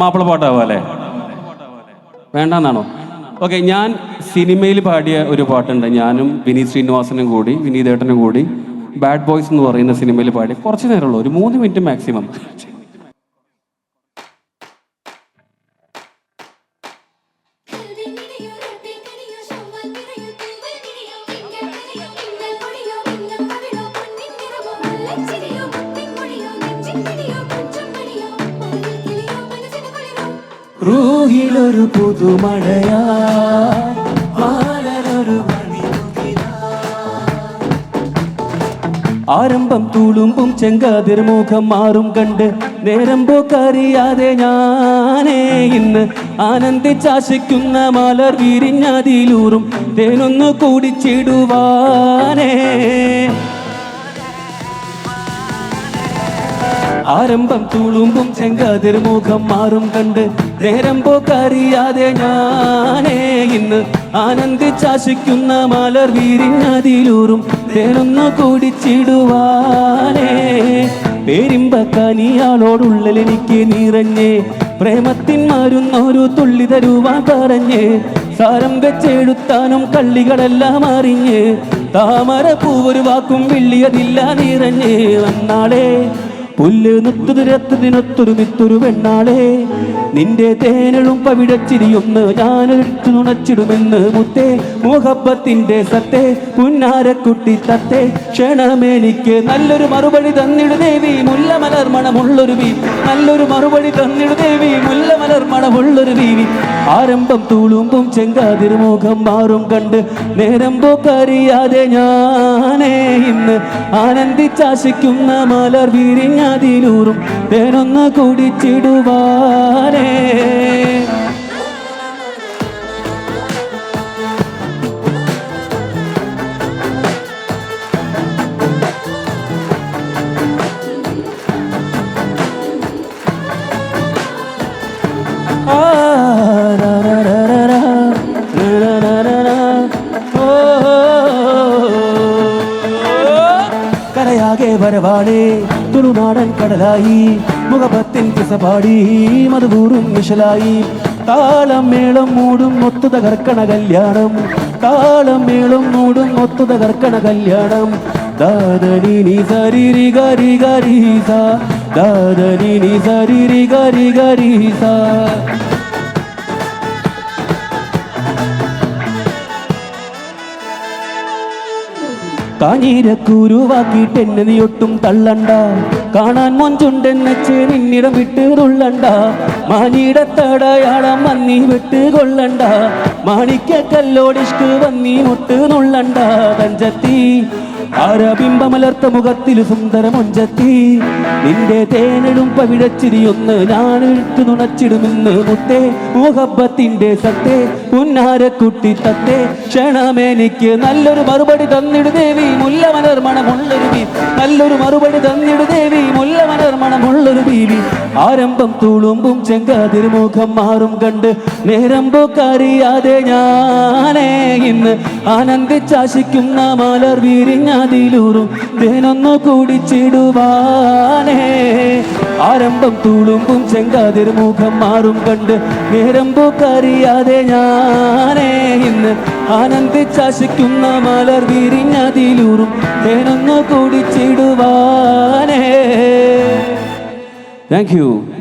മാപ്പിള പാട്ടാവാ അല്ലേ? വേണ്ടെന്നാണോ? ഓക്കെ ഞാൻ സിനിമയിൽ പാടിയ ഒരു പാട്ടുണ്ട്. ഞാനും വിനീത് ശ്രീനിവാസനും കൂടി വിനീതേട്ടനും കൂടി ബാഡ് ബോയ്സ് എന്ന് പറയുന്ന സിനിമയിൽ പാടി. കുറച്ച് നേരമുള്ളൂ ഒരു മൂന്ന് മിനിറ്റ് മാക്സിമം റൂഹിലൊരു പുതുമഴയാ. ആരംഭം തൂളുമ്പും ചെങ്കാതിർ മുഖം മാറും കണ്ട് നേരം പോക്കറിയാതെ ഞാനേ ഇന്ന് ആനന്ദിച്ചാശിക്കുന്ന മാലർ വിരിഞ്ഞതിലൂറും തേനൊന്നു കൂടിച്ചിടുവാനേ ആരംഭം തുളുമ്പും ചെങ്കാതിർ മുഖം മാറും കണ്ട് നേരം പോക്കറിയാതെ ഞാനേ ഇന്ന് ആനന്ദിച്ചാശിക്കുന്ന മലർ വീരിഞ്ഞതിലൂറും തേനൊന്നു കൂടിച്ചിടുവാനേ. പേരിമ്പക്കാനിയാളോടുള്ളിൽ എനിക്ക് നിറഞ്ഞേ. പ്രേമത്തിൻ മരുന്നൊരു തുള്ളി തരുവാൻ പറഞ്ഞേ. സാരം വെച്ചെടുത്താനും കള്ളികളെല്ലാം അറിഞ്ഞ്. താമര പൂവൊരു വാക്കും വെള്ളിയതില്ല നിറഞ്ഞ്. വന്നാളേ പുല്ല് നുത്തുതിരത്തതിനൊത്തൊരു മിത്തൊരു പെണ്ണാളെ. നിന്റെ തേനളും പവിടച്ചിരിയൊന്ന് എടുത്തു നുണച്ചിടുമെന്ന് മുത്തേ. മുഹബത്തിന്റെ സത്തേ പുന്നാരക്കുട്ടി തത്തേ. ക്ഷണമെനിക്ക് നല്ലൊരു മറുപടി തന്നിടു ദേവി മുല്ലമലർമണമുള്ളൊരു ബീവി നല്ലൊരു മറുപടി തന്നിടു ദേവി മണമുള്ളൊരു ബീവി ആരംഭം തൂളുമ്പും ചെങ്കാതിരുമുഖം മാറും കണ്ട് നേരം പോക്കറിയാതെ ഞാനേ ഇന്ന് ആനന്ദിച്ചാശിക്കുന്ന മലർ വിരിഞ്ഞതിലൂറും തേനൊന്ന് കുടിച്ചിടുവാനേ കരയാകെ വരവാണേ തുളുനാടൻ കടലായി മുഖപത്തിൻ പിസപാടി മധുപൂറും മിഷലായി താളം മേളം മൂടും ഒത്തു തകർക്കണ കല്യാണം താളം മേളം മൂടും ഒത്തു തകർക്കണ കല്യാണം. ദാദനി സരി ഗരി ഗരി ದಾದನಿ ನಿ ഗരി ഗരി സ. ಗರಿ നീ ഒട്ടും തള്ളണ്ട. കാണാൻ മൊഞ്ചുണ്ടെന്നെ നിന്നിടം വിട്ട് തുള്ളണ്ട. മാനിയുടെ തടയാളം മന്നി വിട്ട് കൊള്ളണ്ട മാണിക്ക കല്ലോടിഷ്ക്ക് വന്നി മുട്ട് നുള്ളണ്ട. തഞ്ചത്തി ആരബിംബമലർത്ത മുഖത്തിൽ സുന്ദര മുഞ്ചത്തി. നിന്റെ തേനിടും പവിടച്ചിരിയൊന്ന് ഞാൻ ഇട്ട് നുണച്ചിടുമെന്ന് മുത്തേ. മുഹബത്തിന്റെ സത്തേ ഉന്നാരക്കുട്ടി തത്തേ. ക്ഷണമെനിക്ക് നല്ലൊരു മറുപടി തന്നിടു ദേവി മണമുള്ളൊരു നല്ലൊരു മറുപടി തന്നിടു ആരംഭം തുളുമ്പും ചെങ്കാതിരുമുഖം മാറും കണ്ട് നേരം പോക്കറിയാതെ ഞാനേ ഇന്ന് ആനന്ദിച്ചാശിക്കുന്ന മാലർ വിരിഞ്ഞതിലൂറും തേനൊന്നു കൂടിച്ചിടുവാനേ. ആരംഭം തുളുമ്പും ചെങ്കാതിരുമുഖം മാറും കണ്ട് നേരം പോക്കറിയാതെ ഞാനേ ഇന്ന് ആനന്ദിച്ചാശിക്കുന്ന മലർ വിരിഞ്ഞതിലൂറും തേനൊന്നു കൂടിച്ചിടുവാനേ. Thank you.